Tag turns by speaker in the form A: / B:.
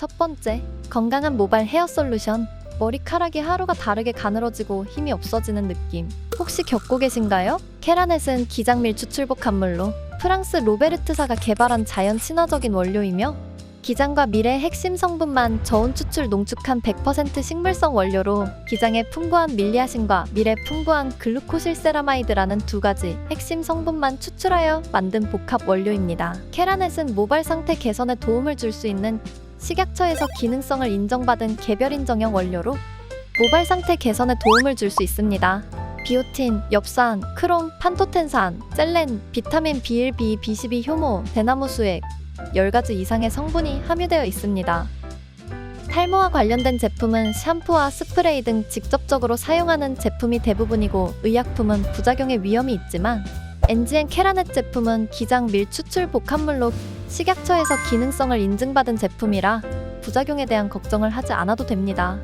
A: 첫 번째, 건강한 모발 헤어 솔루션. 머리카락이 하루가 다르게 가늘어지고 힘이 없어지는 느낌. 혹시 겪고 계신가요? 케라넷은 기장밀 추출복 함물로 프랑스 로베르트사가 개발한 자연 친화적인 원료이며 기장과 밀의 핵심 성분만 저온 추출 농축한 100% 식물성 원료로 기장의 풍부한 밀리아신과 밀의 풍부한 글루코실세라마이드라는 두 가지 핵심 성분만 추출하여 만든 복합 원료입니다. 케라넷은 모발 상태 개선에 도움을 줄 수 있는 식약처에서 기능성을 인정받은 개별 인정형 원료로 모발 상태 개선에 도움을 줄 수 있습니다. 비오틴, 엽산, 크롬, 판토텐산, 셀렌, 비타민 B1, B, B12 효모, 대나무 수액, 10가지 이상의 성분이 함유되어 있습니다. 탈모와 관련된 제품은 샴푸와 스프레이 등 직접적으로 사용하는 제품이 대부분이고 의약품은 부작용의 위험이 있지만 엔지엔 케라넷 제품은 기장 밀 추출 복합물로 식약처에서 기능성을 인증받은 제품이라 부작용에 대한 걱정을 하지 않아도 됩니다.